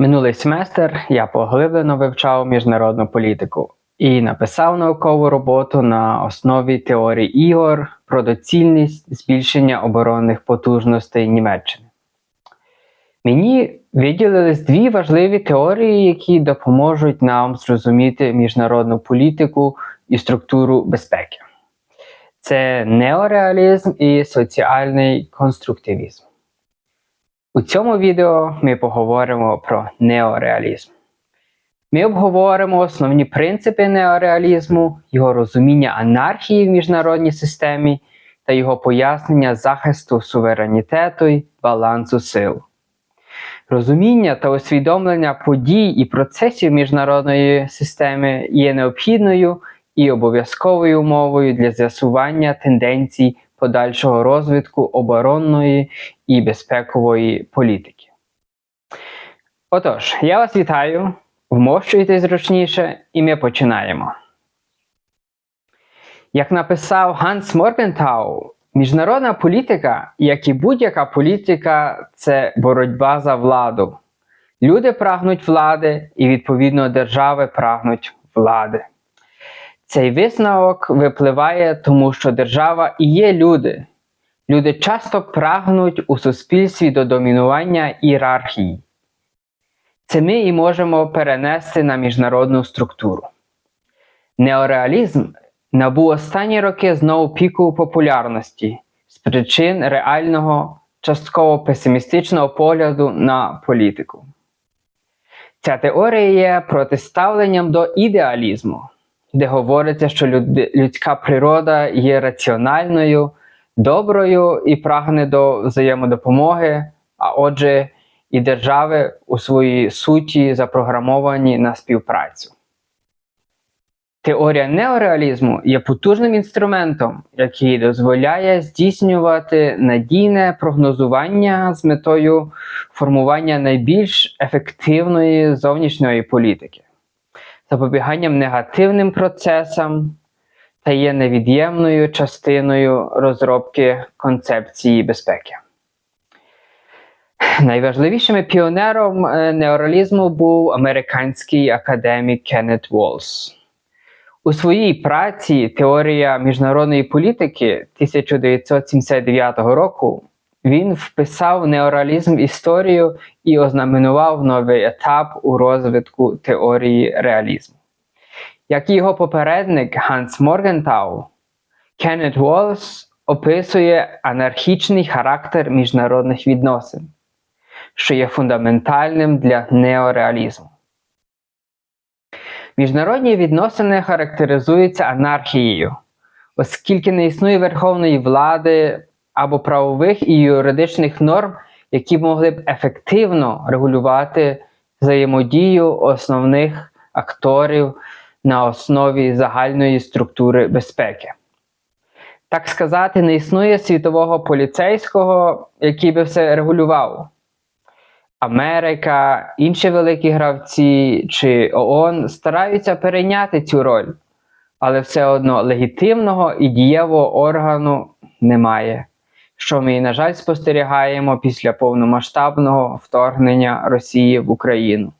Минулий семестр я поглиблено вивчав міжнародну політику і написав наукову роботу на основі теорії ігор про доцільність збільшення оборонних потужностей Німеччини. Мені виділились дві важливі теорії, які допоможуть нам зрозуміти міжнародну політику і структуру безпеки. Це неореалізм і соціальний конструктивізм. У цьому відео ми поговоримо про неореалізм. Ми обговоримо основні принципи неореалізму, його розуміння анархії в міжнародній системі та його пояснення захисту суверенітету й балансу сил. Розуміння та усвідомлення подій і процесів міжнародної системи є необхідною і обов'язковою умовою для з'ясування тенденцій подальшого розвитку оборонної і безпекової політики. Отож, я вас вітаю, вмощуйтесь зручніше, і ми починаємо. Як написав Ганс Моргентау, міжнародна політика, як і будь-яка політика, це боротьба за владу. Люди прагнуть влади, і відповідно держави прагнуть влади. Цей висновок випливає, тому що держава і є люди. Люди часто прагнуть у суспільстві до домінування ієрархії. Це ми і можемо перенести на міжнародну структуру. Неореалізм набув останні роки знову піку популярності з причин реального, частково песимістичного погляду на політику. Ця теорія є протиставленням до ідеалізму де говориться, що люд- людська природа є раціональною, доброю і прагне до взаємодопомоги, а отже, і держави у своїй суті запрограмовані на співпрацю. Теорія неореалізму є потужним інструментом, який дозволяє здійснювати надійне прогнозування з метою формування найбільш ефективної зовнішньої політики запобіганням негативним процесам та є невід'ємною частиною розробки концепції безпеки. Найважливішим піонером е, неореалізму був американський академік Кеннет Волс. У своїй праці Теорія міжнародної політики 1979 року він вписав неореалізм в історію і ознаменував новий етап у розвитку теорії реалізму. Як і його попередник Ганс Моргентау, Кеннет Волс описує анархічний характер міжнародних відносин, що є фундаментальним для неореалізму. Міжнародні відносини характеризуються анархією, оскільки не існує верховної влади або правових і юридичних норм, які могли б ефективно регулювати взаємодію основних акторів на основі загальної структури безпеки. Так сказати, не існує світового поліцейського, який би все регулював. Америка, інші великі гравці чи ООН стараються перейняти цю роль, але все одно легітимного і дієвого органу немає що ми, на жаль, спостерігаємо після повномасштабного вторгнення Росії в Україну.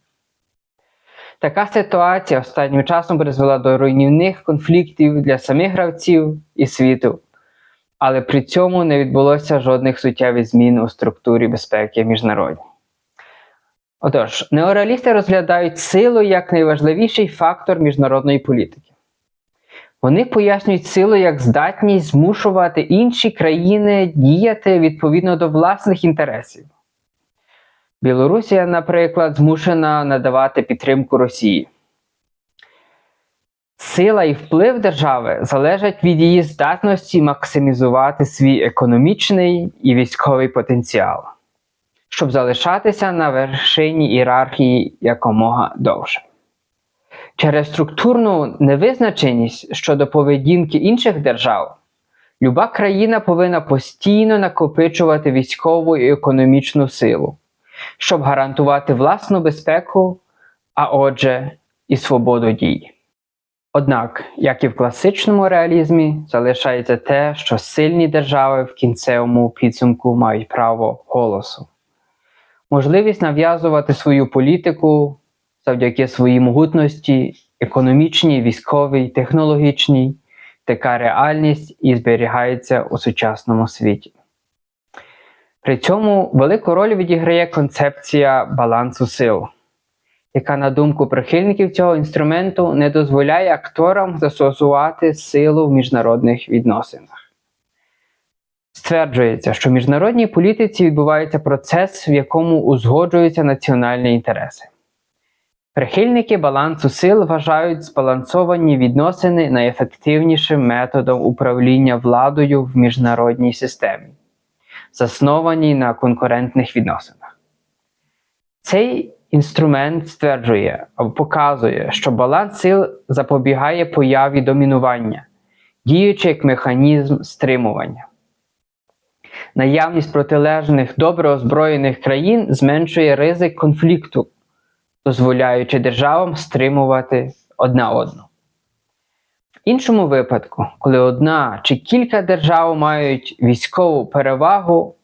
Така ситуація останнім часом призвела до руйнівних конфліктів для самих гравців і світу, але при цьому не відбулося жодних суттєвих змін у структурі безпеки міжнародній. Отож, неореалісти розглядають силу як найважливіший фактор міжнародної політики. Вони пояснюють силу як здатність змушувати інші країни діяти відповідно до власних інтересів. Білорусія, наприклад, змушена надавати підтримку Росії. Сила і вплив держави залежать від її здатності максимізувати свій економічний і військовий потенціал, щоб залишатися на вершині ієрархії якомога довше. Через структурну невизначеність щодо поведінки інших держав, люба країна повинна постійно накопичувати військову і економічну силу, щоб гарантувати власну безпеку, а отже, і свободу дій. Однак, як і в класичному реалізмі, залишається те, що сильні держави в кінцевому підсумку мають право голосу. можливість нав'язувати свою політику завдяки своїй могутності, економічній, військовій, технологічній, така реальність і зберігається у сучасному світі. При цьому велику роль відіграє концепція балансу сил, яка, на думку прихильників цього інструменту, не дозволяє акторам застосувати силу в міжнародних відносинах. Стверджується, що в міжнародній політиці відбувається процес, в якому узгоджуються національні інтереси. Прихильники балансу сил вважають збалансовані відносини найефективнішим методом управління владою в міжнародній системі, заснованій на конкурентних відносинах. Цей інструмент стверджує або показує, що баланс сил запобігає появі домінування, діючи як механізм стримування. Наявність протилежних добре озброєних країн зменшує ризик конфлікту, дозволяючи державам стримувати одна одну. В іншому випадку, коли одна чи кілька держав мають військову перевагу,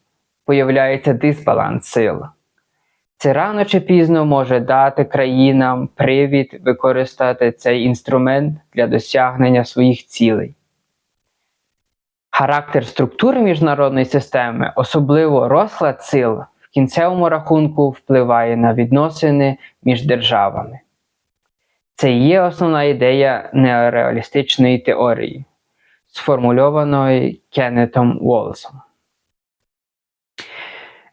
появляється дисбаланс сил. Це рано чи пізно може дати країнам привід використати цей інструмент для досягнення своїх цілей. Характер структури міжнародної системи, особливо розклад сил, кінцевому рахунку впливає на відносини між державами. Це і є основна ідея неореалістичної теорії, сформульованої Кеннетом Уолсом.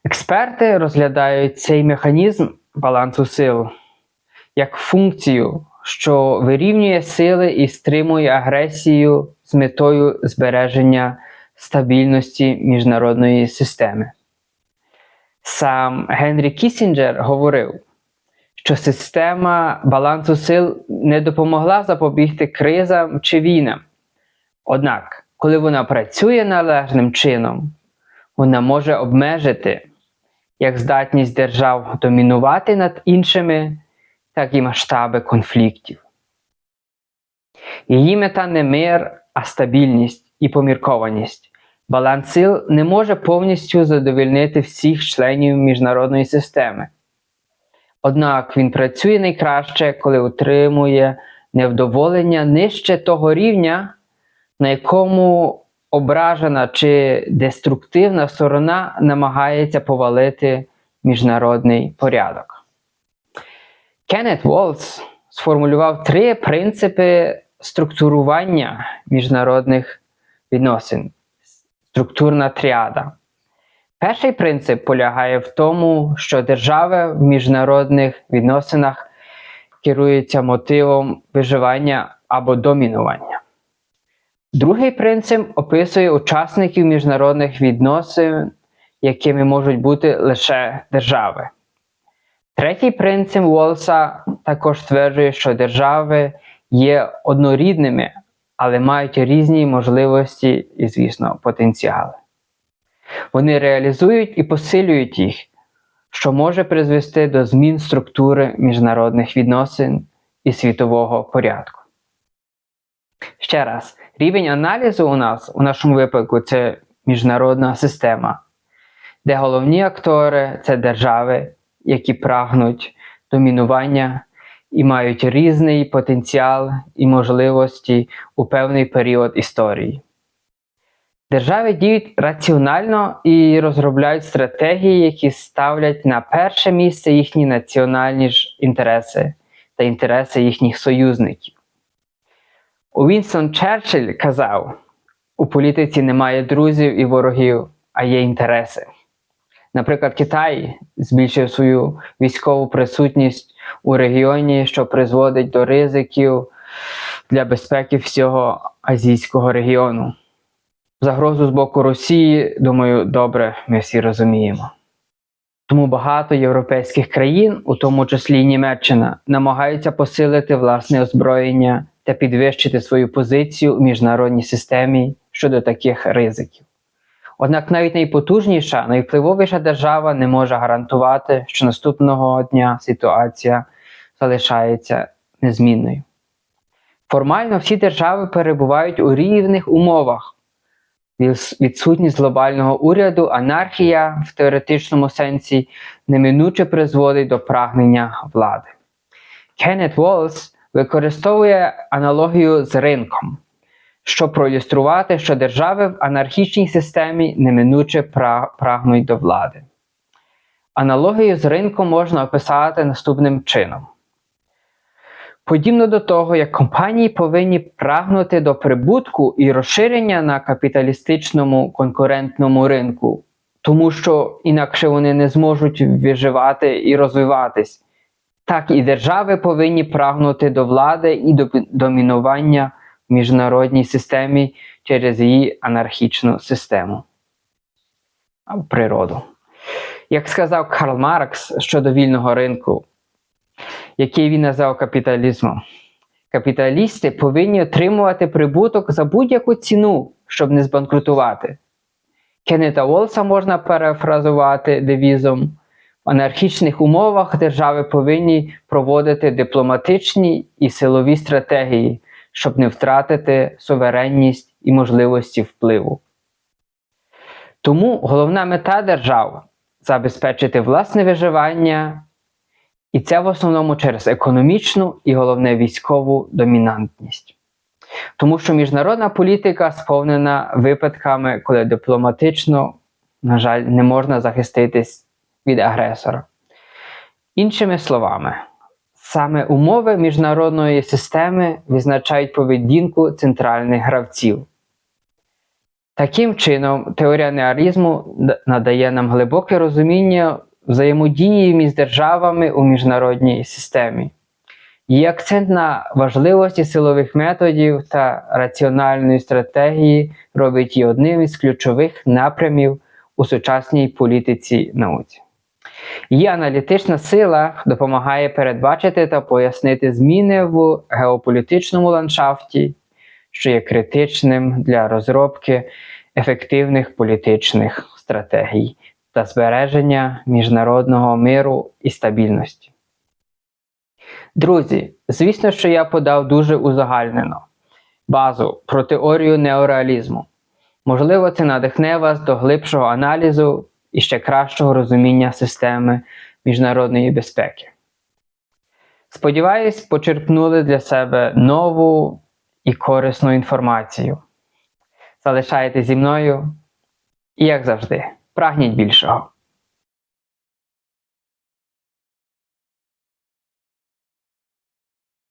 Експерти розглядають цей механізм балансу сил як функцію, що вирівнює сили і стримує агресію з метою збереження стабільності міжнародної системи. Сам Генрі Кісінджер говорив, що система балансу сил не допомогла запобігти кризам чи війнам. Однак, коли вона працює належним чином, вона може обмежити як здатність держав домінувати над іншими, так і масштаби конфліктів. Її мета не мир, а стабільність і поміркованість. Баланс сил не може повністю задовольнити всіх членів міжнародної системи. Однак він працює найкраще, коли утримує невдоволення нижче того рівня, на якому ображена чи деструктивна сторона намагається повалити міжнародний порядок. Кеннет Волс сформулював три принципи структурування міжнародних відносин. Структурна тріада. Перший принцип полягає в тому, що держави в міжнародних відносинах керуються мотивом виживання або домінування. Другий принцип описує учасників міжнародних відносин, якими можуть бути лише держави. Третій принцип Волса також стверджує, що держави є однорідними, але мають різні можливості і, звісно, потенціали. Вони реалізують і посилюють їх, що може призвести до змін структури міжнародних відносин і світового порядку. Ще раз, рівень аналізу у нас у нашому випадку це міжнародна система, де головні актори це держави, які прагнуть домінування і мають різний потенціал і можливості у певний період історії. Держави діють раціонально і розробляють стратегії, які ставлять на перше місце їхні національні ж інтереси та інтереси їхніх союзників. Уінстон Черчилль казав: у політиці немає друзів і ворогів, а є інтереси. Наприклад, Китай збільшив свою військову присутність у регіоні, що призводить до ризиків для безпеки всього азійського регіону. Загрозу з боку Росії, думаю, добре, ми всі розуміємо. Тому багато європейських країн, у тому числі і Німеччина, намагаються посилити власне озброєння та підвищити свою позицію у міжнародній системі щодо таких ризиків. Однак навіть найпотужніша, найвпливовіша держава не може гарантувати, що наступного дня ситуація залишається незмінною. Формально всі держави перебувають у рівних умовах, Відсутність глобального уряду, анархія в теоретичному сенсі неминуче призводить до прагнення влади. Кеннет Волс використовує аналогію з ринком, щоб проілюструвати, що держави в анархічній системі неминуче прагнуть до влади. Аналогію з ринком можна описати наступним чином. Подібно до того, як компанії повинні прагнути до прибутку і розширення на капіталістичному конкурентному ринку, тому що інакше вони не зможуть виживати і розвиватись, так і держави повинні прагнути до влади і до домінування міжнародній системі через її анархічну систему природу. Як сказав Карл Маркс щодо вільного ринку, який він назвав капіталізмом. Капіталісти повинні отримувати прибуток за будь-яку ціну, щоб не збанкрутувати. Кеннета Волса можна перефразувати девізом. В анархічних умовах держави повинні проводити дипломатичні і силові стратегії, щоб не втратити суверенність і можливості впливу. Тому головна мета держав забезпечити власне виживання і це в основному через економічну і головне військову домінантність. Тому що міжнародна політика сповнена випадками, коли дипломатично, на жаль, не можна захиститись від агресора. Іншими словами, саме умови міжнародної системи визначають поведінку центральних гравців. Таким чином, теорія неарізму надає нам глибоке розуміння взаємодії між державами у міжнародній системі. Її акцент на важливості силових методів та раціональної стратегії робить її одним із ключових напрямів у сучасній політиці науці. Її аналітична сила допомагає передбачити та пояснити зміни в геополітичному ландшафті, що є критичним для розробки ефективних політичних стратегій та збереження міжнародного миру і стабільності. Друзі, звісно, що я подав дуже узагальнено базу про теорію неореалізму. Можливо, це надихне вас до глибшого аналізу і ще кращого розуміння системи міжнародної безпеки. Сподіваюсь, почерпнули для себе нову і корисну інформацію. Залишайте зі мною і, як завжди, прагніть більшого.